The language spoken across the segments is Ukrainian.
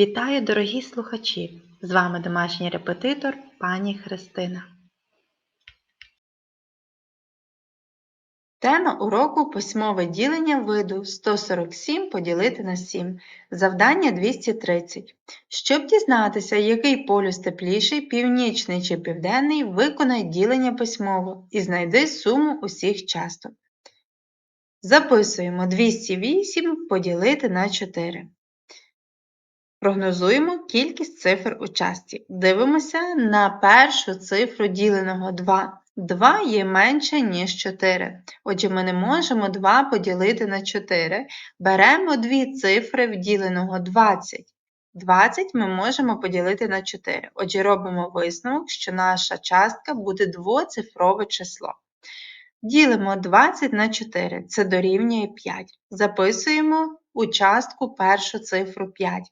Вітаю, дорогі слухачі! З вами домашній репетитор пані Христина. Тема уроку письмове ділення виду 147 поділити на 7. Завдання 230. Щоб дізнатися, який полюс тепліший, північний чи південний, виконай ділення письмово і знайди суму усіх часток. Записуємо 208 поділити на 4. Прогнозуємо кількість цифр у частці. Дивимося на першу цифру діленого 2. 2 є менше, ніж 4. Отже, ми не можемо 2 поділити на 4. Беремо дві цифри в діленого 20. 20 ми можемо поділити на 4. Отже, робимо висновок, що наша частка буде двоцифрове число. Ділимо 20 на 4, це дорівнює 5. Записуємо у частку першу цифру 5.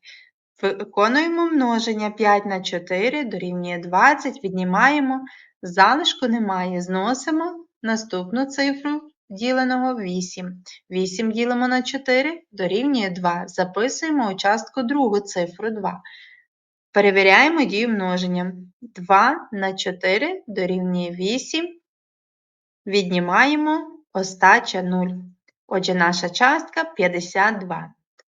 Виконуємо множення 5 на 4 дорівнює 20, віднімаємо, залишку немає, зносимо наступну цифру діленого 8. 8 ділимо на 4 дорівнює 2. Записуємо у частку другу цифру 2. Перевіряємо дію множення. 2 на 4 дорівнює 8. Віднімаємо остача 0. Отже, наша частка 52.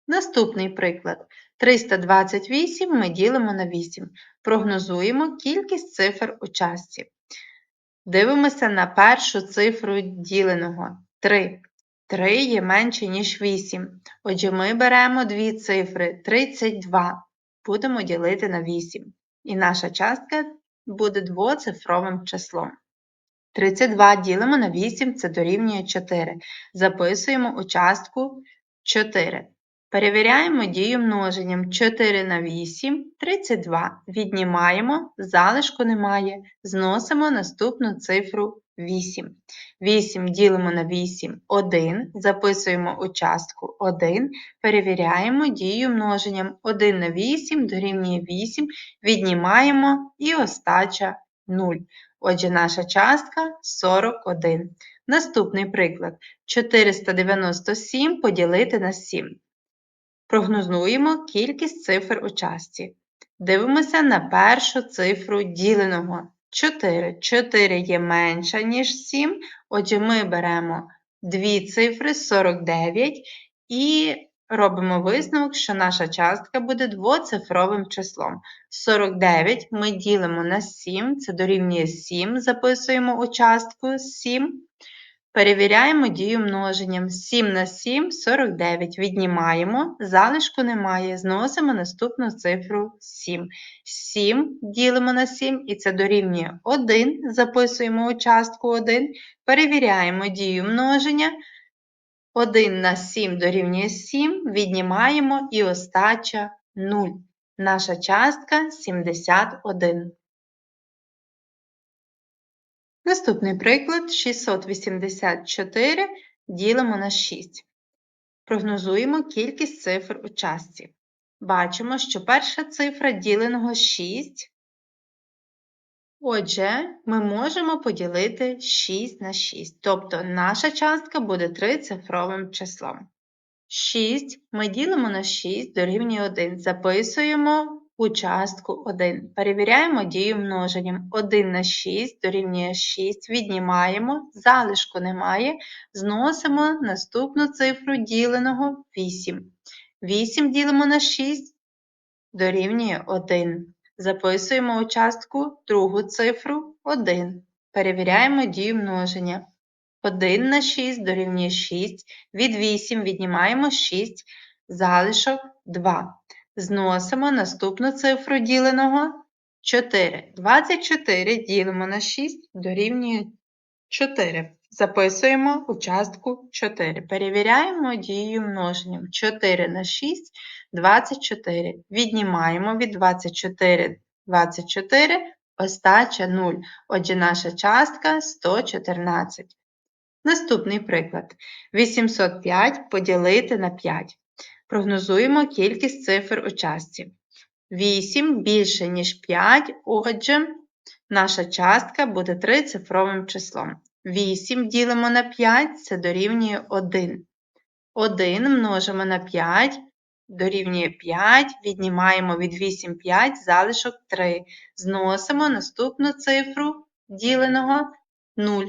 Наступний приклад. 328 ми ділимо на 8. Прогнозуємо кількість цифр у частці. Дивимося на першу цифру діленого 3. 3 є менше, ніж 8. Отже, ми беремо дві цифри 32. Будемо ділити на 8. І наша частка буде двоцифровим числом. 32 ділимо на 8, це дорівнює 4. Записуємо у частку 4. Перевіряємо дію множенням 4 на 8 32. Віднімаємо, залишку немає. Зносимо наступну цифру 8. 8 ділимо на 8 1. Записуємо у частку 1. Перевіряємо дію множенням 1 на 8 дорівнює 8. Віднімаємо і остача 0. Отже, наша частка 41. Наступний приклад. 497 поділити на 7. Прогнозуємо кількість цифр у частці. Дивимося на першу цифру діленого 4. 4 є менша, ніж 7. Отже, ми беремо дві цифри 49 і робимо висновок, що наша частка буде двоцифровим числом. 49 ми ділимо на 7, це дорівнює 7, записуємо у частку 7. Перевіряємо дію множенням. 7 на 7 49. Віднімаємо, залишку немає, зносимо наступну цифру 7. 7 ділимо на 7 і це дорівнює 1. Записуємо у частку 1. Перевіряємо дію множення. 1 на 7 дорівнює 7, віднімаємо і остача 0. Наша частка 71. Наступний приклад 684 ділимо на 6. Прогнозуємо кількість цифр у частці. Бачимо, що перша цифра діленого 6. Отже, ми можемо поділити 6 на 6, тобто наша частка буде трицифровим числом. 6 ми ділимо на 6 дорівнює 1. Записуємо у частку 1. Перевіряємо дію множенням. 1 на 6 дорівнює 6, віднімаємо, залишку немає, зносимо наступну цифру діленого 8. 8 ділимо на 6 дорівнює 1. Записуємо у частку другу цифру 1. Перевіряємо дію множення. 1 на 6 дорівнює 6, від 8 віднімаємо 6, залишок 2. Зносимо наступну цифру діленого 4. 24 ділимо на 6 дорівнює 4. Записуємо у частку 4. Перевіряємо дію множенням. 4 на 6 24. Віднімаємо від 24 24, остача 0. Отже, наша частка 114. Наступний приклад. 805 поділити на 5. Прогнозуємо кількість цифр у частці. 8 більше, ніж 5, отже, наша частка буде трицифровим числом. 8 ділимо на 5, це дорівнює 1. 1 множимо на 5 дорівнює 5, віднімаємо від 8 5, залишок 3. Зносимо наступну цифру діленого 0.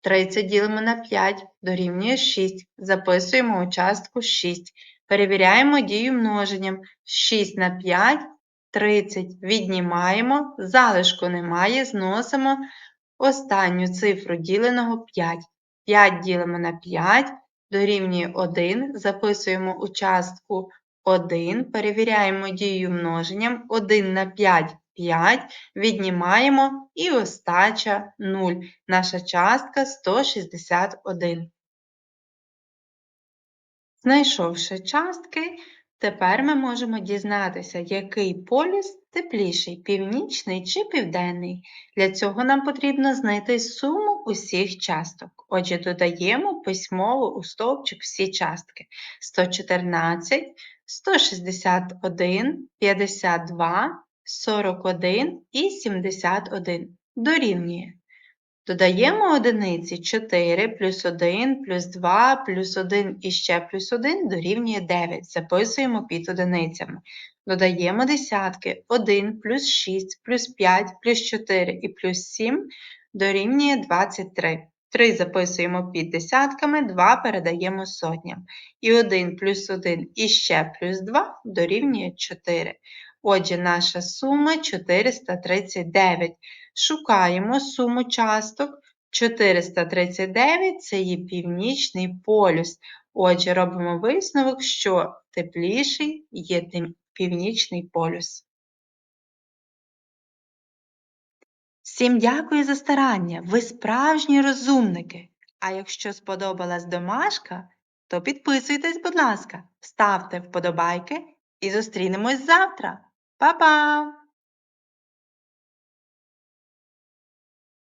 30 ділимо на 5, дорівнює 6. Записуємо у частку 6. Перевіряємо дію множенням. 6 на 5 30. Віднімаємо, залишку немає, зносимо останню цифру діленого 5. 5 ділимо на 5, дорівнює 1, записуємо у частку 1, перевіряємо дію множенням, 1 на 5 – 5, віднімаємо і остача 0. Наша частка 161. Знайшовши частки, тепер ми можемо дізнатися, який полюс тепліший – північний чи південний. Для цього нам потрібно знайти суму усіх часток. Отже, додаємо письмово у стовпчик всі частки. 114, 161, 52, 41 і 71. Дорівнює. Додаємо одиниці 4 плюс 1 плюс 2 плюс 1 і ще плюс 1 дорівнює 9. Записуємо під одиницями. Додаємо десятки 1 плюс 6 плюс 5 плюс 4 і плюс 7 дорівнює 23. 3 записуємо під десятками, 2 передаємо сотням. І 1 плюс 1 і ще плюс 2 дорівнює 4. Отже, наша сума 439. Шукаємо суму часток. 439 це є північний полюс. Отже, робимо висновок, що тепліший є північний полюс. Всім дякую за старання. Ви справжні розумники. А якщо сподобалась домашка, то підписуйтесь, будь ласка, ставте вподобайки і зустрінемось завтра. Pa, pa!